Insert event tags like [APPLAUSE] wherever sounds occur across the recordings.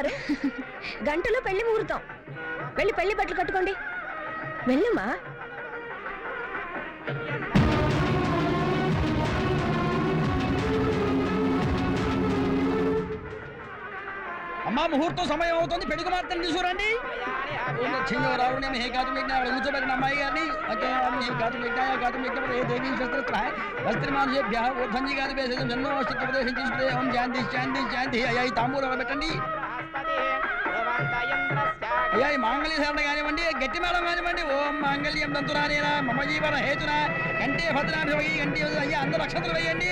ఒరే గంటలో పెళ్ళి ముహూర్తం. వెళ్ళి పెళ్ళి బట్టలు కట్టుకోండి. వెళ్ళమ్మా. అమ్మా ముహూర్తం సమయం అవుతుంది. పెడుగు కుమార్తెను తీసుకురండి. హే కాదు కూర్చోబెట్టిన అమ్మాయి గారిని? హే కాదు మిగ్నా కాదు మిగ్నా ఏ దేవీ శస్త్ర వస్త్రమానుషేభ్య గారి వేసేది ప్రదేశం శాంతి శాంతి శాంతి తాంబూలం పెట్టండి అయ్యా ఈ మాంగళ్య ధారణ కానివ్వండి గట్టి మేళం కానివ్వండి. ఓం మాంగళ్యం దంతురానేనా మమ జీవన హేతున. కంటే భద్రాభి కంటే అయ్యా అందరూ అక్షతలు వేయండి.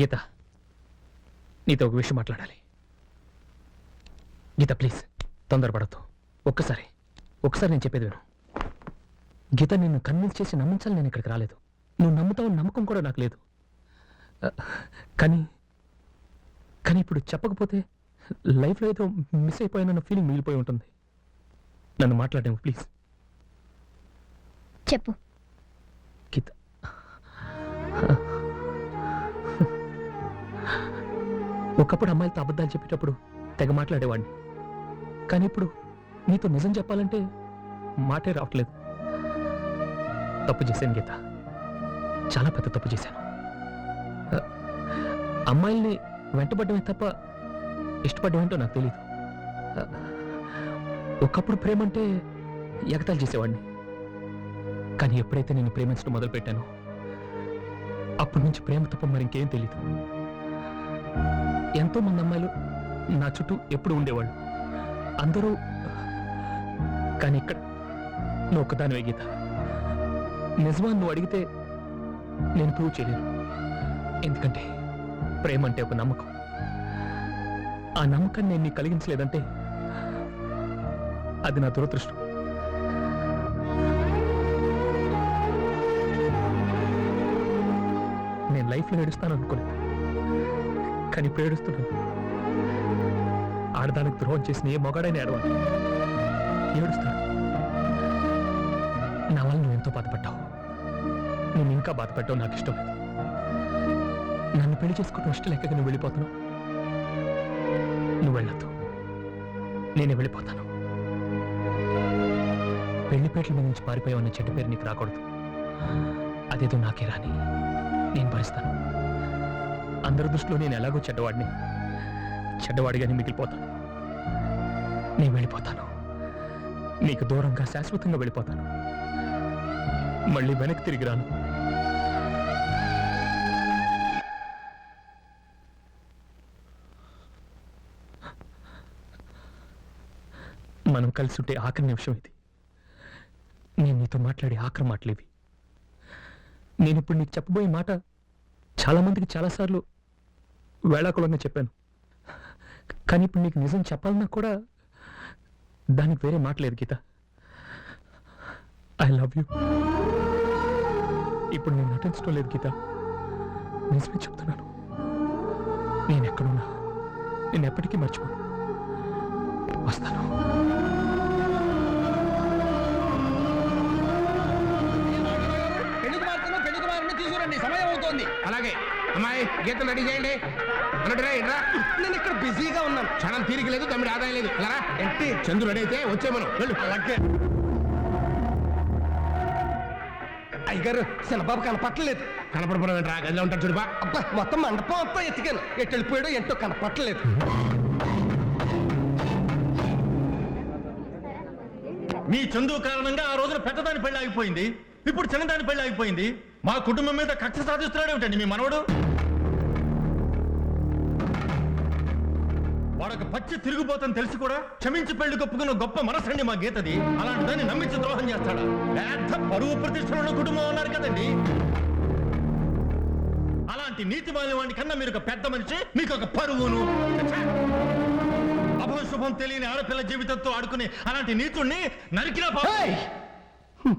గీత నీతో ఒక విషయం మాట్లాడాలి. గీత ప్లీజ్ తొందరపడద్దు. ఒక్కసారి ఒక్కసారి నేను చెప్పేది విను. గీత నిన్ను కన్విన్స్ చేసి నమ్మించాలి నేను ఇక్కడికి రాలేదు. నువ్వు నమ్ముతావు నమ్మకం కూడా నాకు లేదు. కానీ కానీ ఇప్పుడు చెప్పకపోతే లైఫ్లో ఏదో మిస్ అయిపోయానన్న ఫీలింగ్ మిగిలిపోయి ఉంటుంది. నన్ను మాట్లాడేము ప్లీజ్. చెప్పు. గీత. ఒకప్పుడు అమ్మాయిలతో అబద్ధాలు చెప్పేటప్పుడు తెగ మాట్లాడేవాడిని. కానీ ఇప్పుడు నీతో నిజం చెప్పాలంటే మాటే రావట్లేదు. తప్పు చేశాను గీత. చాలా పెద్ద తప్పు చేశాను. అమ్మాయిల్ని వెంటబడ్డమే తప్ప ఇష్టపడడం ఏంటో నాకు తెలియదు ఒకప్పుడు ప్రేమ అంటే ఎగతాలు చేసేవాడిని. కానీ ఎప్పుడైతే నేను ప్రేమించడం మొదలుపెట్టానో అప్పటి నుంచి ప్రేమ తప్ప మరింకేం తెలియదు ఎంతో మంది అమ్మాయిలు నా చుట్టూ ఎప్పుడు ఉండేవాళ్ళు. అందరూ కానీ ఇక్కడ నువ్వు ఒక్కదానివే గీత. నిజమా నువ్వు అడిగితే నేను ప్రూవ్ చేయలేను. ఎందుకంటే ప్రేమ అంటే ఒక నమ్మకం. ఆ నమ్మకాన్ని నేను నీకు కలిగించలేదంటే అది నా దురదృష్టం. నేను లైఫ్లో నడుస్తాను అనుకోలేదు కానీ ఇప్పుడు ఏడుస్తున్నాను ఆడదానికి ద్రోహం చేసిన ఏ మొగాడైనా ఏడవాలి. ఏడుస్తాను నా వల్ల నువ్వు ఎంతో బాధపడ్డావు. నేను ఇంకా బాధపడ్డావు నాకు ఇష్టం లేదు. నన్ను పెళ్ళి చేసుకోవడం ఇష్టం లేక నువ్వు వెళ్ళిపోతున్నావు. నువ్వు వెళ్ళొద్దు. నేనే వెళ్ళిపోతాను. పెళ్ళిపేటల మీద నుంచి పారిపోయావన్న చెడ్డ పేరు నీకు రాకూడదు. అదేదో నాకే రాని. నేను భరిస్తాను. అందరి దృష్టిలో నేను ఎలాగో చెడ్డవాడిని. చెడ్డవాడిగానే మిగిలిపోతాను. నేను వెళ్ళిపోతాను. నీకు దూరంగా శాశ్వతంగా వెళ్ళిపోతాను. మళ్ళీ వెనక్కి తిరిగి రాను. మనం కలిసి ఉంటే ఆఖరి నిమిషం ఇది. నేను నీతో మాట్లాడే ఆఖరి మాటలేవి నేను ఇప్పుడు నీకు చెప్పబోయే మాట చాలా మందికి చాలాసార్లు వేళాకులంగా చెప్పాను. కానీ ఇప్పుడు నీకు నిజం చెప్పాలన్నా కూడా దానికి వేరే మాటలేదు గీత. ఐ లవ్ యూ ఇప్పుడు నేను నటించడం లేదు గీత. నిజమే చెప్తున్నాను. నేను ఎక్కడున్నా నేను ఎప్పటికీ మర్చిపోను. వస్తాను. పెళ్ళి కుమార్తెను పెళ్ళి కుమారుని తీసుకురండి. సమయం అవుతోంది. అలాగే. అమ్మాయి గీతలు రెడీ చేయండి. అన్నట్టు రా, ఇట్రా. నేను ఇక్కడ బిజీగా ఉన్నాను. క్షణం తీరిక లేదు తమ్మిడి ఆదాయం లేదు. ఇలా రా. ఏంటి? చంద్రుడు రెడీ అయితే వచ్చే మనం. వెళ్ళు. అలాగే. అయ్యగారు చిన్నబాబు కనపట్టలేదు కనపడపురం ఏంట్రా? గదిలో ఉంటాడు చూడుపా అబ్బా మొత్తం మండపం అంతా ఎత్తికాను ఎటు వెళ్ళిపోయాడో ఎంతో కనపట్టలేదు మీ చందు కారణంగా ఆ రోజున పెద్దదాని పెళ్ళి ఆగిపోయింది. ఇప్పుడు చిన్నదాని పెళ్ళి ఆగిపోయింది. మా కుటుంబం మీద కక్ష సాధిస్తున్నాడు ఏమిటండి మీ మనవడు? వాడొక పచ్చి తిరిగిపోతాను తెలిసి కూడా క్షమించి పెళ్ళి కప్పుకున్న గొప్ప మనసండి మా గీతది. అలాంటి దాన్ని నమ్మించి ద్రోహం చేస్తాడా? పెద్ద పరువు ప్రతిష్టలు ఉన్న కుటుంబం అన్నారు కదండి. అలాంటి నీతి వాడి కన్నా మీరు ఒక పెద్ద మనిషి మీకు ఒక పరువును! అభం శుభం తెలియని ఆడపిల్ల జీవితంతో ఆడుకునే అలాంటి నీతుణ్ణి నరికినా!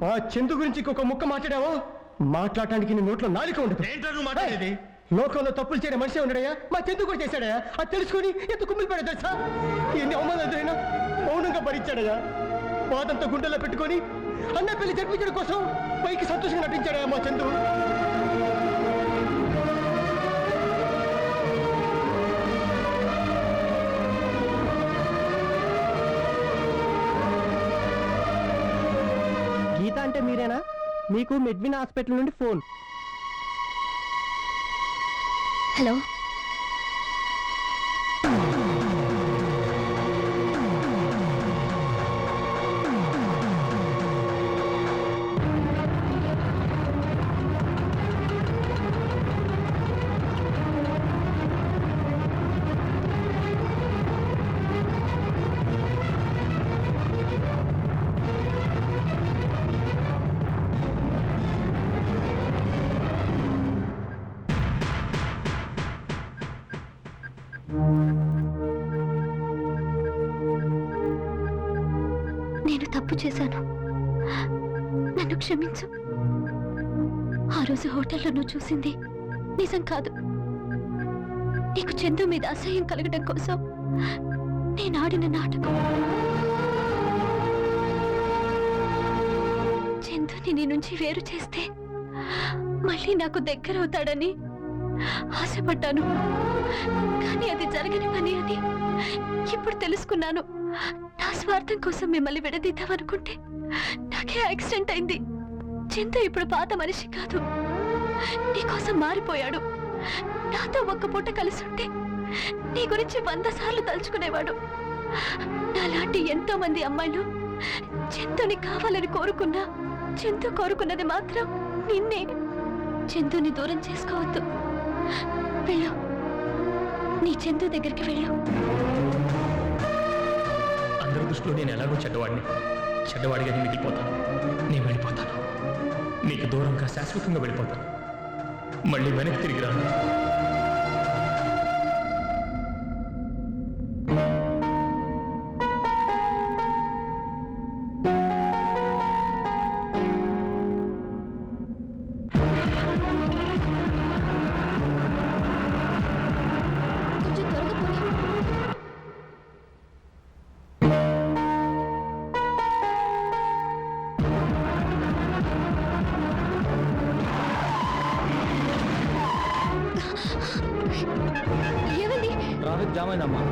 మా చందు గురించి ఇంకొక ముక్క మాట్లాడావో? మాట్లాడటానికి నీ నోట్లో నాలుక ఉండదు. ఏంటో నువ్వు మాట్లాడేది? లోకంలో తప్పులు చేయడం మనిషి ఉన్నాడయ్యా? మా చందు కూడా చేశాడయ్యా? అది తెలుసుకొని ఎంత కుమ్మిలి పడా తెలుసా? ఎన్ని అవమానాలైనా మౌనంగా భరించాడయ్యా. బాధంతా గుండెల్లో పెట్టుకొని అన్న పెళ్ళి జరిపించడం కోసం పైకి సంతోషంగా నటించాడయ్యా మా చందు. గీత అంటే మీరేనా? మీకు మెడ్విన్ హాస్పిటల్ నుండి ఫోన్. हेलो చేశాను. నన్ను క్షమించు. ఆ రోజు హోటల్లో నువ్వు చూసింది నిజం కాదు. నీకు చందు మీద అసహ్యం కలగడం కోసం నేను ఆడిన నాటకం. చందుని నీ నుంచి వేరు చేస్తే మళ్ళీ నాకు దగ్గర అవుతాడని ఆశపడ్డాను. కానీ అది జరగని పని అని ఇప్పుడు తెలుసుకున్నాను. నా స్వార్థం కోసం మిమ్మల్ని విడదీద్దామనుకుంటే నాకే యాక్సిడెంట్ అయింది. చింత ఇప్పుడు పాత మనిషి కాదు. నీకోసం మారిపోయాడు. నాతో ఒక్క పూట కలిసి ఉంటే నీ గురించి వంద సార్లు తలుచుకునేవాడు. నాలాంటి ఎంతో మంది అమ్మాయిలు చింతని కావాలని కోరుకున్నా చింతు కోరుకున్నది మాత్రం నిన్నే. చింతుని దూరం చేసుకోవద్దు. వెళ్ళు. నీ చందు దగ్గరికి వెళ్ళు. అందరి దృష్టిలో నేను ఎలాగో చెడ్డవాడిని. చెడ్డవాడిగానే మిగిలిపోతాను నేను వెళ్ళిపోతాను. నీకు దూరంగా శాశ్వతంగా వెళ్ళిపోతాను. మళ్ళీ వెనక్కి తిరిగి రాను. ఏమైందమ్మా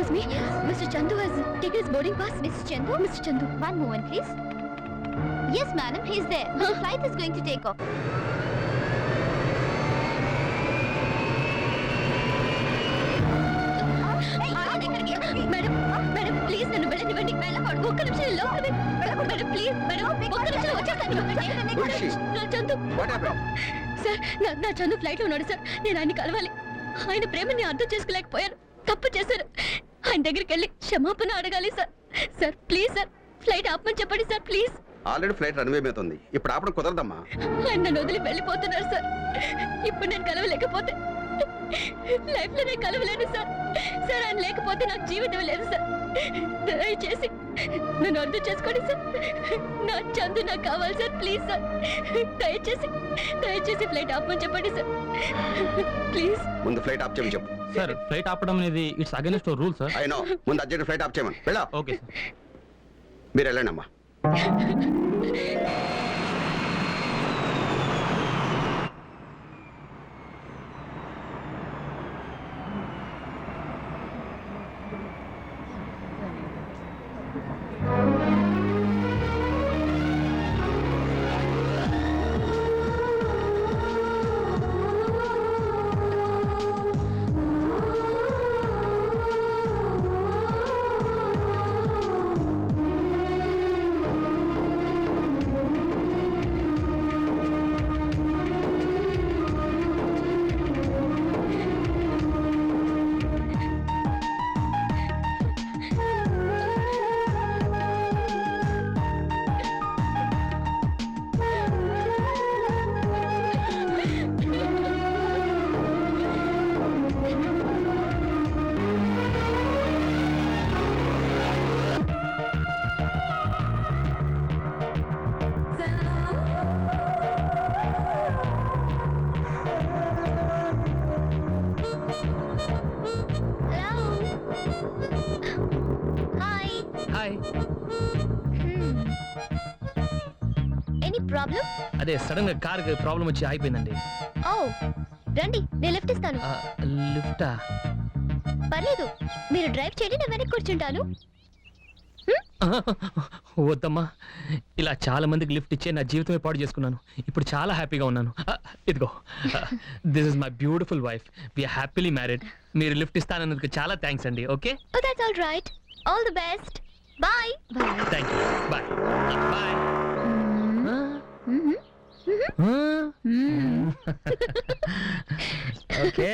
Excuse me, Mr. Chandu has taken his boarding pass. Mr. Chandu? Mr. Chandu. One moment, please. Yes, madam, he's there. The flight is going to take off. Madam madam please నన్ను వెళ్ళనివ్వండి వెళ్ళకూడదు ఒక్క నిమిషం లోపల మేడం ప్లీజ్ మేడం ఒక్క నిమిషం వచ్చేస్తాను నా చందు సార్ నా చందు ఉన్నాడు సార్ నేను ఆయన కలవాలి ఆయన ప్రేమని అర్థం చేసుకోలేకపోయాను తప్పు చేశారు ఆయన దగ్గరికి వెళ్ళి క్షమాపణ అడగాలి sir. Sir please sir. Flight ఆపమని చెప్పండి sir please. Already flight runway మీద ఉంది. ఇప్పుడు ఆపడం కుదరదమ్మా. ఆయన నన్ను వదిలి వెళ్ళిపోతున్నారు సార్. ఇప్పుడు నేను కలవలేకపోతే లైఫ్లో నేను కలవలేను సార్. సార్ ఆయన లేకపోతే నాకు జీవితం లేదు సార్. దయచేసి నన్ను అర్థం చేసుకోండి సార్. నా చందు నాకు కావాలి సార్ ప్లీజ్ సార్. దయచేసి దయచేసి ఫ్లైట్ ఆపమని చెప్పండి సార్. ప్లీజ్. ముందు ఫ్లైట్ ఆఫ్ చేయమని చెప్పు. సార్ ఫ్లైట్ ఆపడం అనేది ఇట్స్ అగైనెస్ట్ రూల్ సార్. అయినో ముందు అర్జెంట్ ఫ్లైట్ ఆఫ్ చేయమని. వెళ్ళా? Okay sir. మీరు వెళ్ళండి అమ్మా హాయ్ ఎనీ ప్రాబ్లం అదే సడన్గా కార్ ప్రాబ్లం వచ్చి ఆగిపోయిందండి. ఓ రండి నేను లిఫ్ట్ ఇస్తాను. లిఫ్టా? పర్లేదు మీరు డ్రైవ్ చేయండి నేను వెనక్కి కూర్చుంటాను. [LAUGHS] వద్దమ్మా ఇలా చాలా మందికి లిఫ్ట్ ఇచ్చే నా జీవితమే పాడు చేసుకున్నాను. ఇప్పుడు చాలా హ్యాపీగా ఉన్నాను. ఇదిగో this is my beautiful wife we happily married మీరు లిఫ్ట్ ఇస్తానన్నందుకు చాలా థ్యాంక్స్ అండి okay that's all right all the best bye. Thank you bye bye okay